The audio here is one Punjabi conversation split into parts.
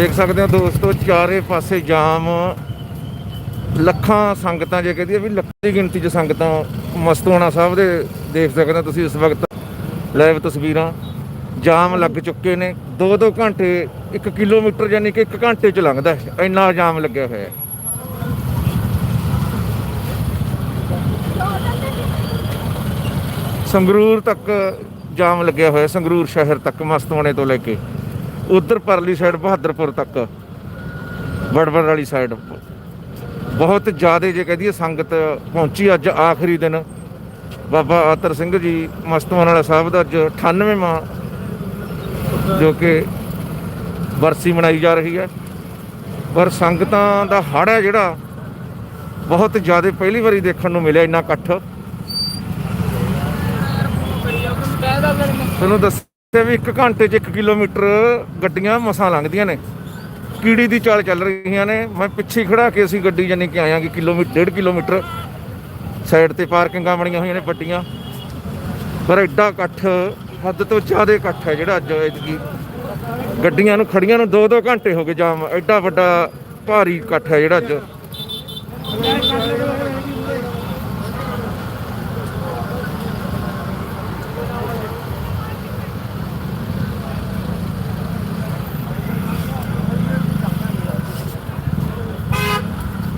ਦੇਖ ਸਕਦੇ ਹੋ ਦੋਸਤੋ, ਚਾਰੇ ਪਾਸੇ ਜਾਮ। ਲੱਖਾਂ ਸੰਗਤਾਂ ਜੇ ਕਹਦੀ ਵੀ ਲੱਖਾਂ ਦੀ ਗਿਣਤੀ 'ਚ ਸੰਗਤਾਂ ਮਸਤੂਆਣਾ ਸਾਹਿਬ ਦੇ ਦੇਖ ਸਕਦੇ ਹੋ ਤੁਸੀਂ ਇਸ ਵਕਤ ਲਾਈਵ ਤਸਵੀਰਾਂ। ਜਾਮ ਲੱਗ ਚੁੱਕੇ ਨੇ। 2-2 ਘੰਟੇ 1 ਕਿਲੋਮੀਟਰ ਯਾਨੀ ਕਿ 1 ਘੰਟੇ 'ਚ ਲੰਘਦਾ ਹੈ। ਇੰਨਾ ਜਾਮ ਲੱਗਿਆ ਹੋਇਆ ਹੈ। ਸੰਗਰੂਰ ਤੱਕ ਜਾਮ ਲੱਗਿਆ ਹੋਇਆ, ਸੰਗਰੂਰ ਸ਼ਹਿਰ ਤੱਕ ਮਸਤਵਾਣੇ ਤੋਂ ਲੈ ਕੇ। ਉਧਰ ਪਰਲੀ ਸਾਈਡ ਬਹਾਦਰਪੁਰ ਤੱਕ ਬੜਬੜ ਵਾਲੀ ਸਾਈਡ ਬਹੁਤ ਜ਼ਿਆਦਾ ਜੇ ਕਹਦੀਏ ਸੰਗਤ ਪਹੁੰਚੀ ਅੱਜ ਆਖਰੀ ਦਿਨ। ਬਾਬਾ ਆਤਰ ਸਿੰਘ ਜੀ ਮਸਤਵਾਨ ਵਾਲਾ ਸਾਹਿਬ ਦਾ ਅੱਜ 98ਵਾਂ ਜੋ ਕਿ ਵਰਸੀ ਮਨਾਈ ਜਾ ਰਹੀ ਹੈ। ਪਰ ਸੰਗਤਾਂ ਦਾ ਹੜ੍ਹ ਹੈ ਜਿਹੜਾ, ਬਹੁਤ ਜ਼ਿਆਦਾ ਪਹਿਲੀ ਵਾਰੀ ਦੇਖਣ ਨੂੰ ਮਿਲਿਆ ਇੰਨਾ ਇਕੱਠ। ਤੁਹਾਨੂੰ ਦੱਸ ਦੱਸਿਆ ਵੀ 1 ਘੰਟੇ 'ਚ 1 ਕਿਲੋਮੀਟਰ ਗੱਡੀਆਂ ਮਸਾਂ ਲੰਘਦੀਆਂ ਨੇ। ਕੀੜੀ ਦੀ ਚਾਲ ਚੱਲ ਰਹੀਆਂ ਨੇ। ਮੈਂ ਪਿੱਛੇ ਖੜਾ ਕੇ ਅਸੀਂ ਗੱਡੀ ਜਾਨੀ ਕਿ ਆਇਆਂਗੇ ਕਿਲੋਮੀਟਰ 1.5 ਕਿਲੋਮੀਟਰ। ਸਾਈਡ ਤੇ ਪਾਰਕਿੰਗਾਂ ਬਣੀਆਂ ਹੋਈਆਂ ਨੇ ਵੱਡੀਆਂ ਪਰ ਐਡਾ ਇਕੱਠ, ਹੱਦ ਤੋਂ ਜ਼ਿਆਦਾ ਇਕੱਠ ਹੈ ਜਿਹੜਾ ਅੱਜ ਐਤਕੀ ਗੱਡੀਆਂ ਨੂੰ ਖੜੀਆਂ ਨੂੰ 2-2 ਘੰਟੇ ਹੋ ਗਏ ਜਾਮ। ਐਡਾ ਵੱਡਾ ਭਾਰੀ ਇਕੱਠ ਹੈ ਜਿਹੜਾ ਅੱਜ।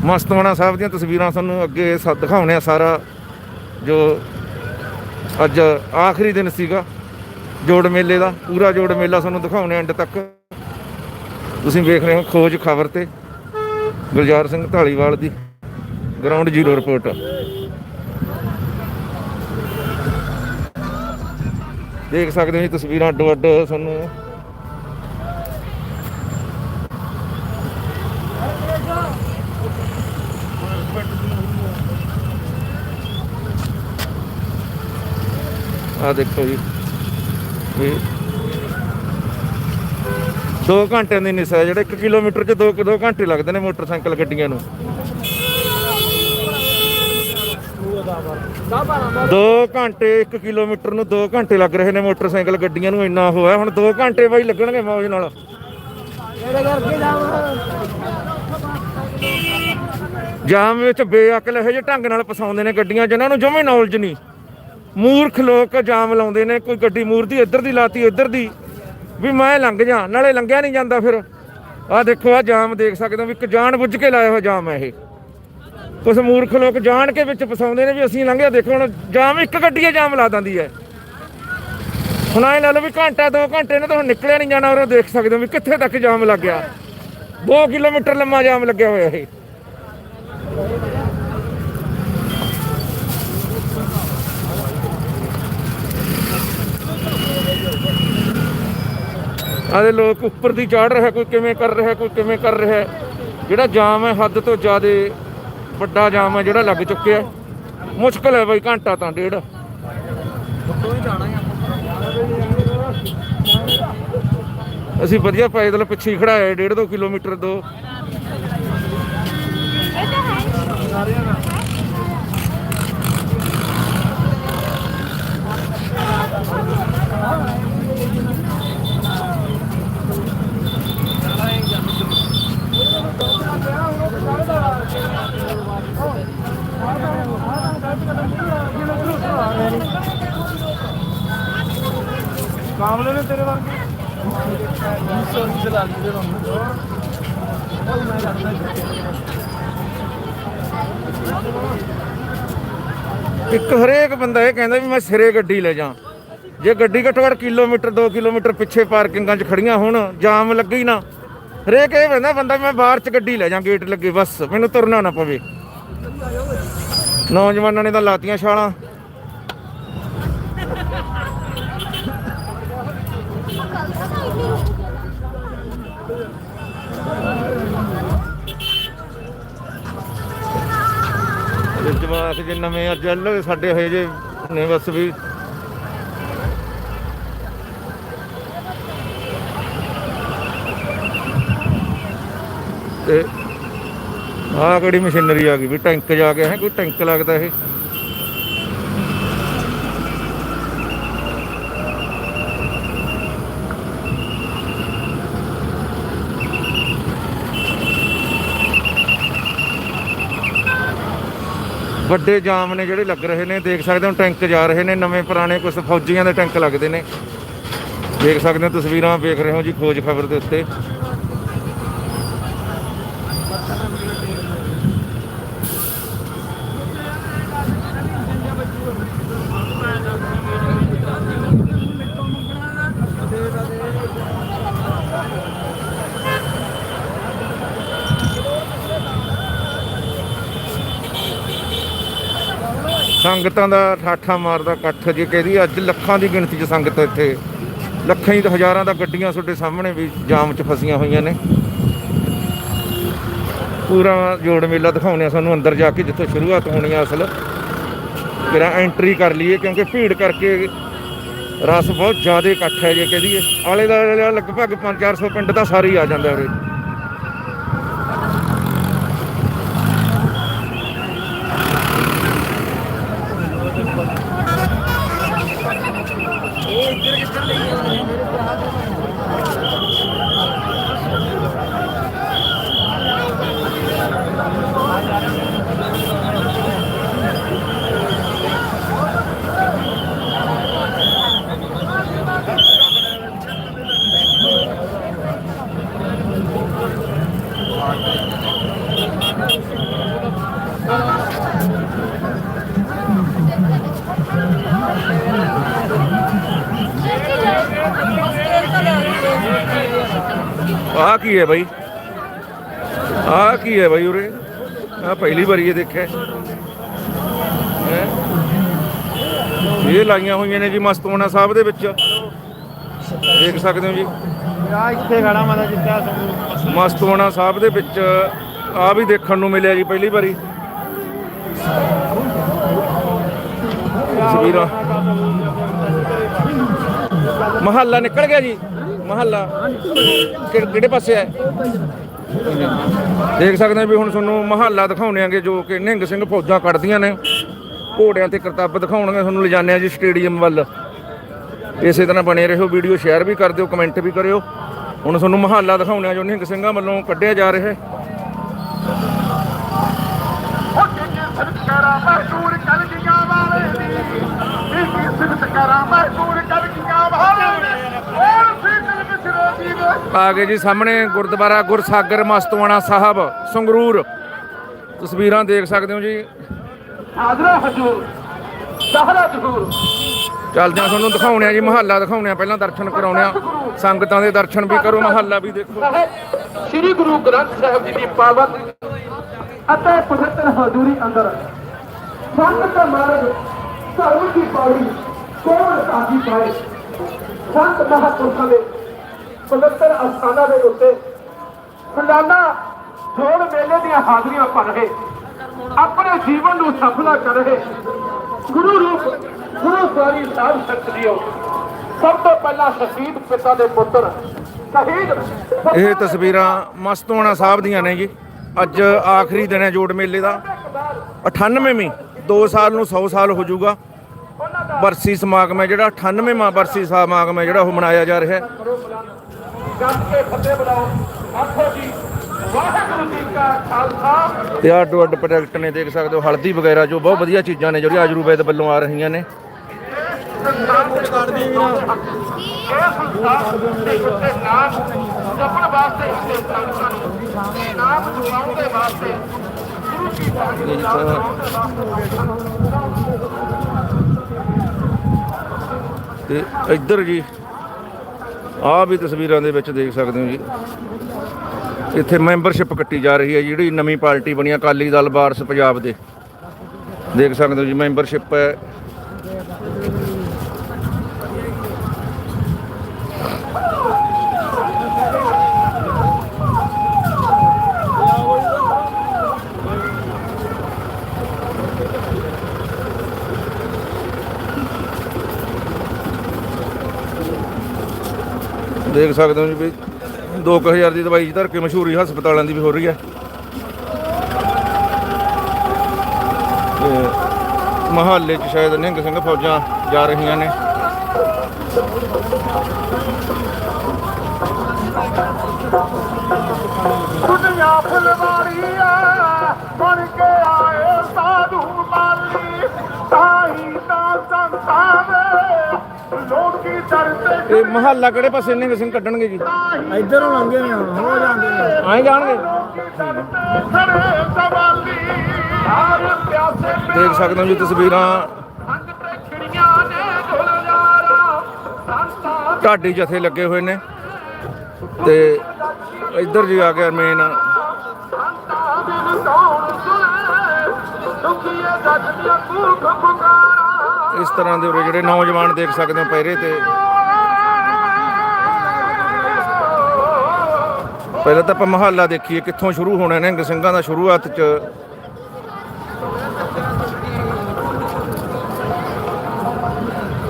ਮਸਤਵਾਣਾ ਸਾਹਿਬ ਦੀਆਂ ਤਸਵੀਰਾਂ ਤੁਹਾਨੂੰ ਅੱਗੇ ਸ- ਦਿਖਾਉਣੇ ਆ ਸਾਰਾ, ਜੋ ਅੱਜ ਆਖਰੀ ਦਿਨ ਸੀਗਾ, ਜੋੜ ਮੇਲੇ ਦਾ, ਪੂਰਾ ਜੋੜ ਮੇਲਾ ਤੁਹਾਨੂੰ ਦਿਖਾਉਣੇ ਐਂਡ ਤੱਕ। ਤੁਸੀਂ ਵੇਖ ਰਹੇ ਹੋ ਖੋਜ ਖਬਰ ਤੇ, ਗੁਲਜ਼ਾਰ ਸਿੰਘ ਢਾਲੀਵਾਲ ਦੀ ਗਰਾਊਂਡ ਜ਼ੀਰੋ ਰਿਪੋਰਟ ਦੇਖ ਸਕਦੇ ਹੋ ਜੀ ਤਸਵੀਰਾਂ ਅੱਡੋ ਅੱਡ ਤੁਹਾਨੂੰ ਆ ਦੇਖੋ ਜੀ। ਇਹ 2 ਘੰਟੇ ਦੀ ਨਿਸਾ ਜਿਹੜਾ 1 ਕਿਲੋਮੀਟਰ ਚ 2 2 ਘੰਟੇ ਲੱਗਦੇ ਨੇ ਮੋਟਰਸਾਈਕਲ ਗੱਡੀਆਂ ਨੂੰ। 2 ਘੰਟੇ 1 ਕਿਲੋਮੀਟਰ ਨੂੰ 2 ਘੰਟੇ ਲੱਗ ਰਹੇ ਨੇ ਮੋਟਰਸਾਈਕਲ ਗੱਡੀਆਂ ਨੂੰ, ਇੰਨਾ ਹੋਇਆ ਹੁਣ 2 ਘੰਟੇ ਬਾਈ ਲੱਗਣਗੇ ਮੌਜ ਨਾਲ। ਜਾਮ ਵਿੱਚ ਬੇਅਕਲ ਇਹੋ ਜਿਹੇ ਢੰਗ ਨਾਲ ਫਸਾਉਂਦੇ ਨੇ ਗੱਡੀਆਂ, ਜਿਨ੍ਹਾਂ ਨੂੰ ਜਮੇ ਨੌਲੇਜ ਨਹੀਂ। ਮੂਰਖ ਲੋਕ ਜਾਮ ਲਾਉਂਦੇ ਨੇ, ਕੋਈ ਗੱਡੀ ਮੂਰਤੀ ਇੱਧਰ ਦੀ ਲਾਤੀ, ਇੱਧਰ ਦੀ। ਵੀ ਮੈਂ ਲੰਘ ਜਾ, ਨਾਲੇ ਲੰਘਿਆ ਨਹੀਂ ਜਾਂਦਾ ਫਿਰ। ਆਹ ਦੇਖੋ ਆ ਜਾਮ ਦੇਖ ਸਕਦੇ ਹੋ ਵੀ ਇੱਕ ਜਾਣ ਬੁੱਝ ਕੇ ਲਾਇਆ ਹੋਇਆ ਜਾਮ ਹੈ ਇਹ। ਕੁਝ ਮੂਰਖ ਲੋਕ ਜਾਣ ਕੇ ਵਿੱਚ ਫਸਾਉਂਦੇ ਨੇ ਵੀ ਅਸੀਂ ਲੰਘਿਆ, ਦੇਖੋ ਹੁਣ ਜਾਮ ਇੱਕ ਗੱਡੀ ਜਾਮ ਲਾ ਦਿੰਦੀ ਹੈ। ਹੁਣ ਆਏ ਲਾ ਲਓ ਵੀ ਘੰਟਾ, ਦੋ ਘੰਟੇ ਨੇ ਤੁਹਾਨੂੰ ਨਿਕਲਿਆ ਨਹੀਂ ਜਾਣਾ ਔਰ ਦੇਖ ਸਕਦੇ ਹੋ ਵੀ ਕਿੱਥੇ ਤੱਕ ਜਾਮ ਲੱਗ ਗਿਆ। 2 ਕਿਲੋਮੀਟਰ ਲੰਮਾ ਜਾਮ ਲੱਗਿਆ ਹੋਇਆ ਇਹ। ਆਦੇ ਲੋਕ ਉੱਪਰ ਦੀ ਚੜ ਰਿਹਾ, ਕੋਈ ਕਿਵੇਂ ਕਰ ਰਿਹਾ, ਕੋਈ ਕਿਵੇਂ ਕਰ ਰਿਹਾ। ਜਿਹੜਾ ਜਾਮ ਹੈ, ਹੱਦ ਤੋਂ ਜ਼ਿਆਦਾ ਵੱਡਾ ਜਾਮ ਹੈ, ਜਿਹੜਾ ਲੱਗ ਚੁੱਕਿਆ ਹੈ। ਮੁਸ਼ਕਲ ਹੈ ਬਾਈ, ਘੰਟਾ ਤਾਂ ਡੇਢ। ਅਸੀਂ ਵਧੀਆ ਪੈਦਲ ਪਿੱਛੇ ਹੀ ਖੜਾਇਆ ਡੇਢ ਦੋ ਕਿਲੋਮੀਟਰ ਦੋ। ਕਾਮਲੇ ਨੇ ਤੇਰੇ ਵਰਗੇ? 200 ਦੇ ਲੱਗ ਗਏ ਇੱਕ ਹਰੇਕ ਬੰਦਾ ਇਹ ਕਹਿੰਦਾ ਵੀ ਮੈਂ ਸਿਰੇ ਗੱਡੀ ਲੈ ਜਾ। ਜੇ ਗੱਡੀ ਘੱਟੋ ਘੱਟ ਕਿਲੋਮੀਟਰ 2 ਕਿਲੋਮੀਟਰ ਪਿੱਛੇ ਪਾਰਕਿੰਗਾਂ 'ਚ ਖੜੀਆਂ ਹੋਣ, ਜਾਮ ਲੱਗੇ ਹੀ ਨਾ ਹਰੇਕ ਇਹ ਕਹਿੰਦਾ ਬੰਦਾ, ਮੈਂ ਬਾਹਰ 'ਚ ਗੱਡੀ ਲੈ ਜਾ ਗੇਟ ਲੱਗੇ, ਬਸ, ਮੈਨੂੰ ਤੁਰਨਾ ਨਾ ਪਵੇ। ਨੌਜਵਾਨਾਂ ਨੇ ਤਾਂ ਲਾਤੀਆਂ ਛਾਲਾਂ। ਜਵਾਕ ਜੇ ਨਵੇਂ ਅੱਜ ਸਾਡੇ ਹੋਏ ਜੇ ਨੇ ਬਸ ਵੀ ਤੇ ਆਹ ਕਿਹੜੀ ਮਸ਼ੀਨਰੀ ਆ ਗਈ ਵੀ ਟੈਂਕ ਜਾ ਕੇ, ਹੈ, ਕੋਈ ਟੈਂਕ ਲੱਗਦਾ ਇਹ? ਵੱਡੇ ਜਾਮ ਨੇ ਜਿਹੜੇ ਲੱਗ ਰਹੇ ਨੇ, ਦੇਖ ਸਕਦੇ ਹੋ ਟੈਂਕ ਜਾ ਰਹੇ ਨੇ, ਨਵੇਂ ਪੁਰਾਣੇ ਕੁਝ ਫੌਜੀਆਂ ਦੇ ਟੈਂਕ ਲੱਗਦੇ ਨੇ। ਦੇਖ ਸਕਦੇ ਹੋ ਤਸਵੀਰਾਂ, ਵੇਖ ਰਹੇ ਹੋ ਜੀ ਖੋਜ ਖਬਰ ਦੇ ਉੱਤੇ। ਸੰਗਤਾਂ ਦਾ ਠਾਠਾ ਮਾਰਦਾ ਇਕੱਠ ਜੇ ਕਹਦੀ ਅੱਜ ਲੱਖਾਂ ਦੀ ਗਿਣਤੀ 'ਚ ਸੰਗਤ ਇੱਥੇ। ਲੱਖਾਂ ਹੀ ਹਜ਼ਾਰਾਂ ਦਾ ਗੱਡੀਆਂ ਤੁਹਾਡੇ ਸਾਹਮਣੇ ਵੀ ਜਾਮ 'ਚ ਫਸੀਆਂ ਹੋਈਆਂ ਨੇ। ਪੂਰਾ ਜੋੜ ਮੇਲਾ ਦਿਖਾਉਣੇ ਆ ਸਾਨੂੰ ਅੰਦਰ ਜਾ ਕੇ ਜਿੱਥੋਂ ਸ਼ੁਰੂਆਤ ਹੋਣੀ ਆ ਅਸਲ। ਜਿਹੜਾ ਐਂਟਰੀ ਕਰ ਲਈਏ ਕਿਉਂਕਿ ਭੀੜ ਕਰਕੇ ਰਸ ਬਹੁਤ ਜ਼ਿਆਦਾ ਇਕੱਠ ਹੈ ਜੇ ਕਹਦੀਏ ਆਲੇ ਦਾ ਲਗਭਗ 5-400 ਪਿੰਡ ਦਾ ਸਾਰੇ ਹੀ ਆ ਜਾਂਦਾ ਉਰੇ ਆਹ ਕੀ ਹੈ ਬਾਈ? ਆਹ ਕੀ ਹੈ ਬਾਈ ਉਰੇ? ਆ ਪਹਿਲੀ ਵਾਰੀ ਇਹ ਦੇਖਿਆ? ਇਹ ਲਾਈਆਂ ਹੋਈਆਂ ਨੇ ਜੀ ਮਸਤੋਨਾ ਸਾਹਿਬ ਦੇ ਵਿੱਚ। ਦੇਖ ਸਕਦੇ ਹੋ ਜੀ। ਆ ਇੱਥੇ ਖੜਾ ਮਾਤਾ ਜਿੱਤਿਆ ਸੰਗੂ ਮਸਤੋਨਾ ਸਾਹਿਬ ਦੇ ਵਿੱਚ ਆ ਵੀ ਦੇਖਣ ਨੂੰ ਮਿਲਿਆ ਜੀ ਪਹਿਲੀ ਵਾਰੀ। ਤਸਵੀਰਾਂ। ਮਹੱਲਾ ਨਿਕਲ ਗਿਆ ਜੀ। ਮਹੱਲਾ ਕਿ- ਕਿਹੜੇ ਪਾਸੇ ਹੈ? ਦੇਖ ਸਕਦੇ ਹੋ ਵੀ ਹੁਣ ਤੁਹਾਨੂੰ ਮਹੱਲਾ ਦਿਖਾਉਣੇ ਆਂਗੇ ਜੋ ਕਿ ਨਿਹੰਗ ਸਿੰਘ ਫੌਜਾਂ ਕੱਢਦੀਆਂ ਨੇ। ਘੋੜਿਆਂ ਤੇ ਕਰਤੱਬ ਦਿਖਾਉਣਗੇ, ਤੁਹਾਨੂੰ ਲਿਜਾਣੇ ਆ ਜੀ ਸਟੇਡੀਅਮ ਵੱਲ। ਇਸੇ ਤਰ੍ਹਾਂ ਬਣੇ ਰਹੋ, ਵੀਡੀਓ ਸ਼ੇਅਰ ਵੀ ਕਰ ਦਿਓ, ਕਮੈਂਟ ਵੀ ਕਰਿਓ। ਹੁਣ ਤੁਹਾਨੂੰ ਮਹੱਲਾ ਦਿਖਾਉਣੇ ਆ ਜੋ ਨਿਹੰਗ ਸਿੰਘਾਂ ਵੱਲੋਂ ਕੱਢਿਆ ਜਾ ਰਿਹਾ ਹੈ। ਕਰਾਂ ਮਜ਼ਦੂਰ ਕਰ ਗਿਆ ਵਾਲੇ ਦੀ ਇਹ ਸਿਫਤ ਕਰਾਂ ਮਜ਼ਦੂਰ ਕਰ ਗਿਆ ਵਾਲੇ ਦੀ ਹੋਰ ਸੀ ਦਿਲ ਵਿੱਚ ਰੋਜੀ ਦੇ ਆ ਗਏ ਜੀ ਸਾਹਮਣੇ ਗੁਰਦੁਆਰਾ ਗੁਰਸਾਗਰ ਮਸਤਵਾਣਾ ਸਾਹਿਬ ਸੰਗਰੂਰ। ਤਸਵੀਰਾਂ ਦੇਖ ਸਕਦੇ ਹੋ ਜੀ। ਹਾਜ਼ਰਾ ਹਜੂਰ ਸਹਰਾ ਜ਼ਹੂਰ। ਚੱਲਦੇ ਆ ਤੁਹਾਨੂੰ ਦਿਖਾਉਣੇ ਆ ਜੀ ਮਹੱਲਾ ਦਿਖਾਉਣੇ ਆ ਪਹਿਲਾਂ ਦਰਸ਼ਨ ਕਰਾਉਣੇ ਆ ਸੰਗਤਾਂ ਦੇ ਦਰਸ਼ਨ ਵੀ ਕਰੋ ਮਹੱਲਾ ਵੀ ਦੇਖੋ। ਸ੍ਰੀ ਗੁਰੂ ਗ੍ਰੰਥ ਸਾਹਿਬ ਜੀ ਦੀ ਪਾਵਨ ਅਤੇ ਪਵਿੱਤਰ ਹਜ਼ੂਰੀ ਅੰਦਰ। ਸੰਤ ਦਾ ਮਾਰਗ ਧਰਮ ਦੀ ਪੌੜੀ ਕੋਣ ਸਾਜੀ ਪਾਏ। ਸੰਤ ਮਹਾਂਪੁਰਖਾਂ ਦੇ ਪਵਿੱਤਰ ਅਸਥਾਨਾਂ ਦੇ ਉੱਤੇ ਖੰਡਾਨਾ ਜੋੜ ਮੇਲੇ ਦੀਆਂ ਹਾਜ਼ਰੀਆਂ ਭਰ ਰਹੇ ਆਪਣੇ ਜੀਵਨ ਨੂੰ ਸਫਲਾ ਕਰ ਰਹੇ। ਗੁਰੂ ਰੂਪ ਗੁਰੂ ਸਵਾਰੀ ਸਾਹਿਬ ਜੀਓ ਸਭ ਤੋਂ ਪਹਿਲਾਂ ਸ਼ਹੀਦ ਪਿਤਾ ਦੇ ਪੁੱਤਰ ਸ਼ਹੀਦ ਇਹ ਤਸਵੀਰਾਂ ਮਸਤਵਾਣਾ ਸਾਹਿਬ ਦੀਆਂ ਨੇ ਜੀ। ਅੱਜ ਆਖਰੀ ਦਿਨ ਹੈ ਜੋੜ ਮੇਲੇ ਦਾ। 98ਵੀਂ 2 ਸਾਲ ਨੂੰ 100 ਸਾਲ ਹੋ ਜਾਊਗਾ। ਬਰਸੀ ਸਮਾਗਮ ਹੈ ਜਿਹੜਾ 98ਵਾਂ ਬਰਸੀ ਸਮਾਗਮ ਹੈ ਜਿਹੜਾ ਉਹ ਮਨਾਇਆ ਜਾ ਰਿਹਾ ਹੈ। ਜੱਟ ਕੇ ਫਤਿਹ ਬੁਲਾਓ ਆਖੋ ਜੀ ਵਾਹਿਗੁਰੂ ਜੀ ਕਾ ਖਾਲਸਾ ਤੇ ਆਹ ਅੱਡ ਪ੍ਰੋਡਕਟ ਨੇ, ਦੇਖ ਸਕਦੇ ਹੋ, ਹਲਦੀ ਵਗੈਰਾ ਜੋ ਬਹੁਤ ਵਧੀਆ ਚੀਜ਼ਾਂ ਨੇ, ਜਿਹੜੀਆਂ ਆਯੁਰਵੈਦ ਵੱਲੋਂ ਆ ਰਹੀਆਂ ਨੇ। ਕਰਦੀ ਵੀ ਕੀ ਤੇ ਇੱਧਰ ਜੀ ਆਹ ਵੀ ਤਸਵੀਰਾਂ ਦੇ ਵਿੱਚ ਦੇਖ ਸਕਦੇ ਹੋ ਜੀ। ਇੱਥੇ ਮੈਂਬਰਸ਼ਿਪ ਕੱਟੀ ਜਾ ਰਹੀ ਹੈ ਜਿਹੜੀ ਨਵੀਂ ਪਾਰਟੀ ਬਣੀ ਅਕਾਲੀ ਦਲ, ਵਾਰਸ ਪੰਜਾਬ ਦੇ। ਦੇਖ ਸਕਦੇ ਹੋ ਜੀ, ਮੈਂਬਰਸ਼ਿਪ ਹੈ। ਦੇਖ ਸਕਦੇ ਹੋ ਜੀ ਵੀ 2000 ਦੀ ਦਵਾਈ ਧਰ ਕੇ ਮਸ਼ਹੂਰੀ ਹਸਪਤਾਲਾਂ ਦੀ ਵੀ ਹੋ ਰਹੀ ਹੈ। ਤੇ ਮਹੱਲੇ 'ਚ ਸ਼ਾਇਦ ਨਿਹੰਗ ਸਿੰਘ ਫੌਜਾਂ ਜਾ ਰਹੀਆਂ ਨੇ। ਦੁਨੀਆ ਫੁਲਵਾਰੀ ਇਹ ਮਹੱਲਾ ਕਿਹੜੇ ਪਾਸੇ ਨਿੰਗ ਸਿੰਘ ਕੱਢਣਗੇ ਜੀ? ਇਧਰੋਂ ਲੰਘੇ ਨੇ ਹੁਣ ਹੋ ਜਾਂਦੇ ਨੇ। ਆਏ ਜਾਣਗੇ? ਦੇਖ ਸਕਦੇ ਹੋ ਜੀ ਤਸਵੀਰਾਂ। ਨੇ ਢਾਡੀ ਜਥੇ ਲੱਗੇ ਹੋਏ ਨੇ। ਤੇ ਇੱਧਰ ਜੀ ਆ ਗਿਆ ਮੇਨ ਦੁਖੀਏ ਜੱਟ ਦੀਆਂ ਪੁਕਾਰਾ ਇਸ ਤਰ੍ਹਾਂ ਦੇ ਉਰੇ ਜਿਹੜੇ ਨੌਜਵਾਨ ਦੇਖ ਸਕਦੇ ਹੋ ਪਹਿਰੇ ਤੇ। ਪਹਿਲਾਂ ਤਾਂ ਆਪਾਂ ਮਹੱਲਾ ਦੇਖੀਏ, ਕਿੱਥੋਂ ਸ਼ੁਰੂ ਹੋਣਾ ਨਿਹੰਗ ਸਿੰਘਾਂ ਦਾ ਸ਼ੁਰੂਆਤ ਚ।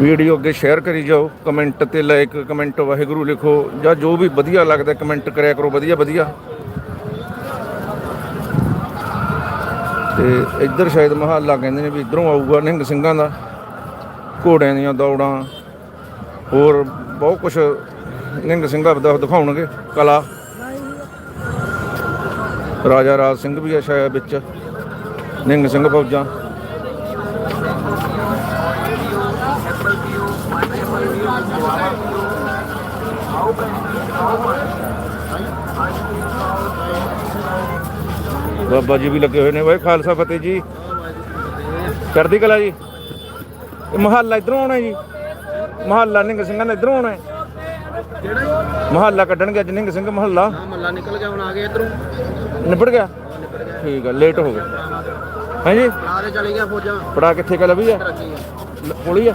ਵੀਡੀਓ ਅੱਗੇ ਸ਼ੇਅਰ ਕਰੀ ਜਾਓ, ਕਮੈਂਟ ਤੇ ਲਾਈਕ ਕਮੈਂਟ ਵਾਹਿਗੁਰੂ ਲਿਖੋ, ਜਾਂ ਜੋ ਵੀ ਵਧੀਆ ਲੱਗਦਾ ਕਮੈਂਟ ਕਰਿਆ ਕਰੋ, ਵਧੀਆ ਵਧੀਆ। ਤੇ ਇੱਧਰ ਸ਼ਾਇਦ ਮਹੱਲਾ ਕਹਿੰਦੇ ਨੇ ਵੀ ਇਧਰੋਂ ਆਊਗਾ ਨਿਹੰਗ ਸਿੰਘਾਂ ਦਾ। ਘੋੜਿਆਂ ਦੀਆਂ ਦੌੜਾਂ, ਹੋਰ ਬਹੁਤ ਕੁਝ ਨਿੰਗ ਸਿੰਘਾਂ ਦਾ ਦਿਖਾਉਣਗੇ, ਕਲਾ। ਰਾਜਾ ਰਾਜ ਸਿੰਘ ਵੀ ਆ ਸ਼ਾਇਦ ਵਿੱਚ ਨਿੰਗ ਸਿੰਘ ਫੌਜਾਂ। ਬਾਬਾ ਜੀ ਵੀ ਲੱਗੇ ਹੋਏ ਨੇ। ਬਾਈ ਖਾਲਸਾ ਫਤਿਹ ਜੀ। ਚੜ੍ਹਦੀ ਕਲਾ ਜੀ। ਮਹੱਲਾ ਇਧਰੋਂ ਆਉਣਾ ਜੀ। ਮਹੱਲਾ ਨਿੰਗ ਸਿੰਘਾਂ ਦਾ ਇਧਰੋਂ ਆਉਣਾ ਹੈ। ਮਹੱਲਾ ਕੱਢਣਗੇ ਅੱਜ ਨਿੰਗ ਸਿੰਘ ਮਹੱਲਾ। ਮੱਲਾ ਨਿਕਲ ਗਿਆ ਹੁਣ ਆ ਗਏ ਇਧਰੋਂ। ਨਿਬੜ ਗਿਆ? ਠੀਕ ਆ ਲੇਟ ਹੋ ਗਏ। ਹਾਂਜੀ ਆਰੇ ਚਲੇ ਗਿਆ ਫੌਜਾਂ। ਪੜਾ ਕਿੱਥੇ ਕਾ ਲਵੀ ਆ? ਕੋਲੀ ਆ?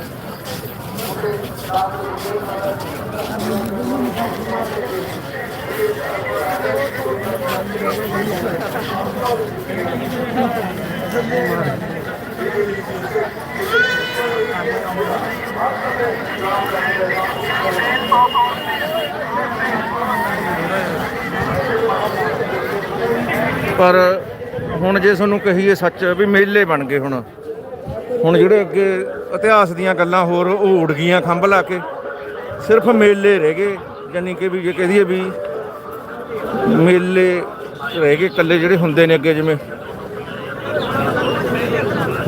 ਪਰ ਹੁਣ ਜੇ ਤੁਹਾਨੂੰ ਕਹੀਏ ਸੱਚ ਵੀ ਮੇਲੇ ਬਣ ਗਏ ਹੁਣ ਹੁਣ ਜਿਹੜੇ ਅੱਗੇ ਇਤਿਹਾਸ ਦੀਆਂ ਗੱਲਾਂ ਹੋਰ ਉਹ ਉੜ ਗਈਆਂ ਖੰਭ ਲਾ ਕੇ, ਸਿਰਫ ਮੇਲੇ ਰਹਿ ਗਏ ਯਾਨੀ ਕਿ ਵੀ ਜੇ ਕਹਦੀਏ ਵੀ ਮੇਲੇ ਰਹਿ ਗਏ, ਇਕੱਲੇ ਜਿਹੜੇ ਹੁੰਦੇ ਨੇ ਅੱਗੇ ਜਿਵੇਂ।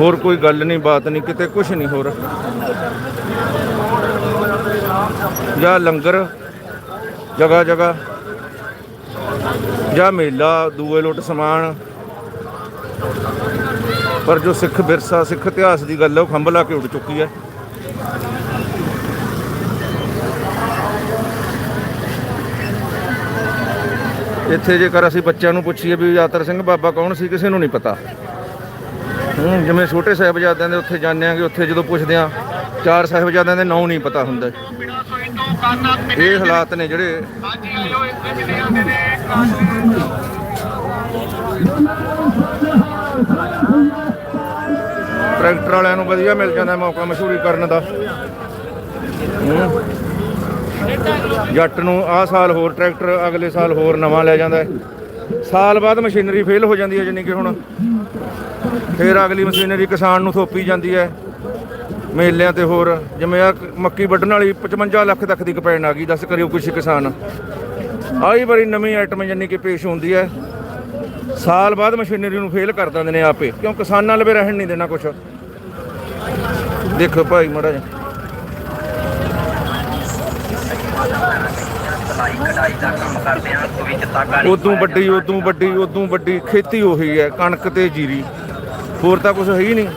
ਹੋਰ ਕੋਈ ਗੱਲ ਨਹੀਂ, ਬਾਤ ਨਹੀਂ, ਕਿਤੇ ਕੁਝ ਨਹੀਂ ਹੋਰ। ਜਾਂ ਲੰਗਰ ਜਗਾ ਜਗਾ ਜਾਂ ਮੇਲਾ, ਦੂਏ ਲੁੱਟ ਸਮਾਨ। ਪਰ ਜੋ ਸਿੱਖ ਵਿਰਸਾ, ਸਿੱਖ ਇਤਿਹਾਸ ਦੀ ਗੱਲ ਹੈ, ਉਹ ਖੰਭ ਲਾ ਕੇ ਉੱਡ ਚੁੱਕੀ ਹੈ। ਇੱਥੇ ਜੇਕਰ ਅਸੀਂ ਬੱਚਿਆਂ ਨੂੰ ਪੁੱਛੀਏ ਵੀ ਯਾਤਰ ਸਿੰਘ ਬਾਬਾ ਕੌਣ ਸੀ, ਕਿਸੇ ਨੂੰ ਨਹੀਂ ਪਤਾ। ਹੂੰ, ਜਿਵੇਂ ਛੋਟੇ ਸਾਹਿਬਜ਼ਾਦਿਆਂ ਦੇ ਉੱਥੇ ਜਾਂਦੇ ਆਂਗੇ, ਉੱਥੇ ਜਦੋਂ ਪੁੱਛਦੇ ਆ, ਚਾਰ ਸਾਹਿਬਜ਼ਾਦਿਆਂ ਦੇ ਨਾਂ ਨਹੀਂ ਪਤਾ ਹੁੰਦਾ। ਇਹ ਹਾਲਾਤ ਨੇ ਜਿਹੜੇ ਟਰੈਕਟਰ ਵਾਲਿਆਂ ਨੂੰ ਵਧੀਆ ਮਿਲ ਜਾਂਦਾ, ਮੌਕਾ ਮਸ਼ਹੂਰੀ ਕਰਨ ਦਾ। ਜੱਟ ਨੂੰ ਆਹ ਸਾਲ ਹੋਰ ਟਰੈਕਟਰ, ਅਗਲੇ ਸਾਲ ਹੋਰ ਨਵਾਂ ਲੈ ਜਾਂਦਾ ਸਾਲ ਬਾਅਦ ਮਸ਼ੀਨਰੀ ਫੇਲ ਹੋ ਜਾਂਦੀ ਹੈ ਜਾਨੀ ਕਿ ਹੁਣ। ਫਿਰ ਅਗਲੀ ਮਸ਼ੀਨਰੀ ਕਿਸਾਨ ਨੂੰ ਥੋਪੀ ਜਾਂਦੀ ਹੈ। ਮੇਲਿਆਂ ਤੇ ਹੋਰ, ਜਿਵੇਂ ਆ ਮੱਕੀ ਵੱਢਣ ਵਾਲੀ 55 ਲੱਖ ਤੱਕ ਦੀ ਕਪੈਣ ਆ ਗਈ, ਦੱਸ ਕਰਿਓ ਕੁਛ ਕਿਸਾਨ। ਆਹੀ ਵਾਰੀ ਨਵੀਂ ਆਈਟਮ ਜਾਨੀ ਕਿ ਪੇਸ਼ ਹੁੰਦੀ ਹੈ। ਸਾਲ ਬਾਅਦ ਮਸ਼ੀਨਰੀ ਨੂੰ ਫੇਲ ਕਰ ਦਿੰਦੇ ਨੇ ਆਪੇ, ਕਿਉਂ ਕਿਸਾਨਾਂ ਲਵੇ ਰਹਿਣ ਨਹੀਂ ਦੇਣਾ ਕੁਛ। ਦੇਖੋ ਭਾਈ ਮੜਾ ਜਿਹਾ। ਉਦੋਂ ਵੱਡੀ ਉਦੋਂ ਵੱਡੀ ਉਦੋਂ ਵੱਡੀ। ਖੇਤੀ ਉਹੀ ਹੈ, ਕਣਕ ਤੇ ਜੀਰੀ। ਹੋਰ ਤਾਂ ਕੁਝ ਹੈ ਹੀ ਨਹੀਂ।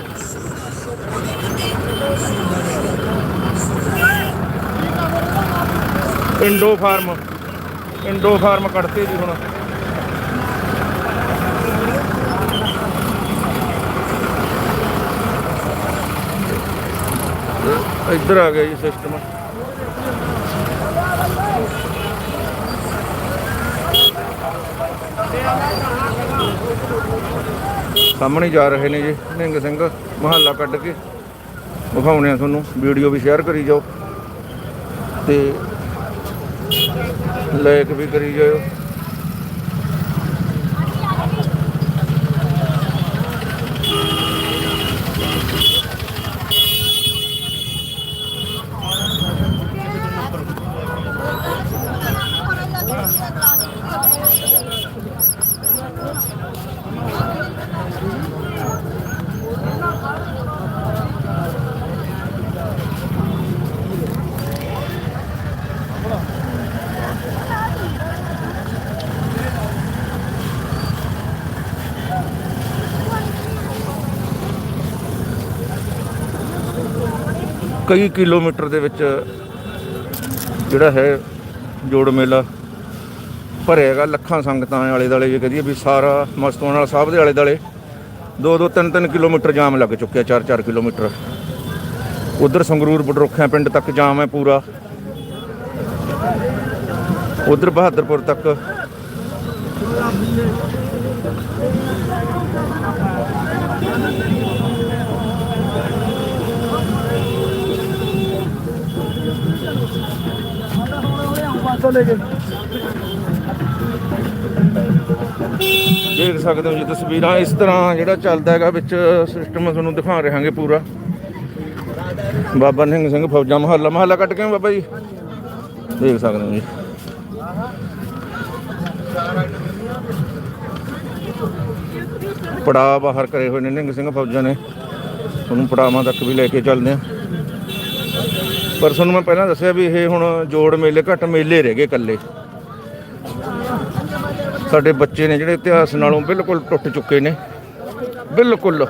ਇੰਡੋ ਫਾਰਮ ਇੰਡੋ ਫਾਰਮ ਕੱਢਤੇ ਜੀ ਹੁਣ। ਇੱਧਰ ਆ ਗਿਆ ਜੀ ਸਿਸਟਮ ਸਾਹਮਣੇ ਜਾ ਰਹੇ ਨੇ ਜੀ ਨਿੰਗ ਸਿੰਘ, ਮਹੱਲਾ ਕੱਢ ਕੇ। ਵਿਖਾਉਣੇ ਆ ਤੁਹਾਨੂੰ ਵੀਡੀਓ ਵੀ ਸ਼ੇਅਰ ਕਰੀ ਜਾਓ। ਤੇ ਲਾਈਕ ਵੀ ਕਰੀ ਜਾਓ ਕਈ ਕਿਲੋਮੀਟਰ ਦੇ ਵਿੱਚ ਜਿਹੜਾ ਹੈ ਜੋੜ ਮੇਲਾ ਭਰਿਆ ਹੈਗਾ, ਲੱਖਾਂ ਸੰਗਤਾਂ ਆਲੇ ਦਾਲੇ ਜੇ ਕਹਦੀਏ ਵੀ ਸਾਰਾ ਮਸਤੋਆਣਾ ਸਾਹਿਬ ਦੇ ਆਲੇ ਦਾਲੇ 2-2 3-3 ਕਿਲੋਮੀਟਰ ਜਾਮ ਲੱਗ ਚੁੱਕਿਆ 4-4 ਕਿਲੋਮੀਟਰ। ਉਧਰ ਸੰਗਰੂਰ ਬਡਰੋਖਿਆਂ ਪਿੰਡ ਤੱਕ ਜਾਮ ਹੈ ਪੂਰਾ। ਉਧਰ ਬਹਾਦਰਪੁਰ ਤੱਕ ਦੇਖ ਸਕਦੇ ਹੋ ਜੀ ਤਸਵੀਰਾਂ, ਇਸ ਤਰ੍ਹਾਂ ਜਿਹੜਾ ਚੱਲਦਾ ਹੈਗਾ, ਵਿੱਚ ਸਿਸਟਮ ਤੁਹਾਨੂੰ ਦਿਖਾ ਰਹਾਂਗੇ ਪੂਰਾ। ਬਾਬਾ ਨਿਹੰਗ ਸਿੰਘ ਫੌਜਾਂ, ਮਹੱਲਾ ਮਹੱਲਾ ਕੱਟ ਕੇ ਬਾਬਾ ਜੀ। ਦੇਖ ਸਕਦੇ ਹੋ ਜੀ। ਪੜਾ ਬਾਹਰ ਕਰੇ ਹੋਏ ਨੇ ਨਿਹੰਗ ਸਿੰਘ ਫੌਜਾਂ ਨੇ। ਤੁਹਾਨੂੰ ਪੜਾਵਾਂ ਤੱਕ ਵੀ ਲੈ ਕੇ ਚੱਲਦੇ ਆ। ਪਰ ਤੁਹਾਨੂੰ ਮੈਂ ਪਹਿਲਾਂ ਦੱਸਿਆ ਵੀ ਇਹ ਹੁਣ ਜੋੜ ਮੇਲੇ ਘੱਟ ਮੇਲੇ ਰਹਿ ਗਏ ਇਕੱਲੇ ਸਾਡੇ ਬੱਚੇ ਨੇ ਜਿਹੜੇ ਇਤਿਹਾਸ ਨਾਲੋਂ ਬਿਲਕੁਲ ਟੁੱਟ ਚੁੱਕੇ ਨੇ ਬਿਲਕੁਲ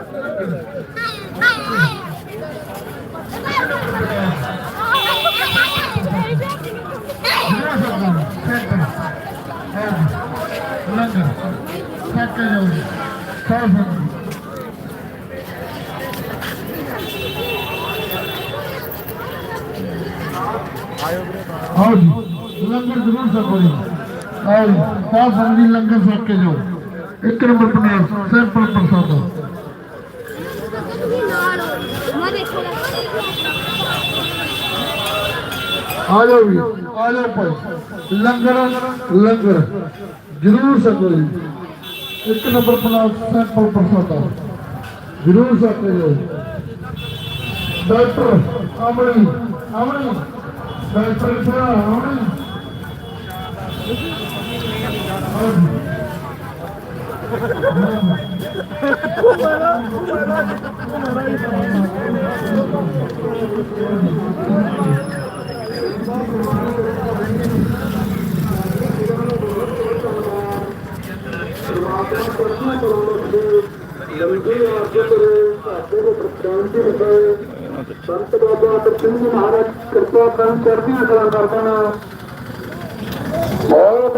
ਲੰਗਰ ਛੱਕ ਕੇ ਜਾਓ ਜੀ ਸਾਫ਼ ਆਓ ਜੀ। ਲੰਗਰ ਜ਼ਰੂਰ ਛਕੋ ਜੀ। ਆਓ ਜੀ। ਸਾਫ਼ ਲੰਗਰ ਛੱਕ ਕੇ ਜਾਓ। ਇੱਕ ਨੰਬਰ ਪਨਾਰ ਸੈਂਪਲ ਪ੍ਰਸਾਦ। ਆ ਜਾਓ ਜੀ। ਆ ਜਾਓ ਭਾਈ। ਲੰਗਰ ਲੰਗਰ। ਜ਼ਰੂਰ ਛਕੋ ਜੀ। ਇੱਕ ਨੰਬਰ ਪਨਾਰ ਸੈਂਪਲ ਪ੍ਰਸਾਦ। ਜ਼ਰੂਰ ਛਕੋ ਜੀ ਡਾਕਟਰ ਅਮਣੀ ਅਮਣੀ ਡਾਕਟਰ ਸਾਹਿਬ ਅਮਣੀ ਆਓ ਜੀ। ਸੰਤ ਬਾਬਾ ਅਮਰ ਸਿੰਘ ਮਹਾਰਾਜ ਕਿਰਪਾ ਕਰਨ ਚੜ੍ਹਦੀਆਂ ਕਲਾ ਕਰਦਣ ਬਹੁਤ ਬਹੁਤ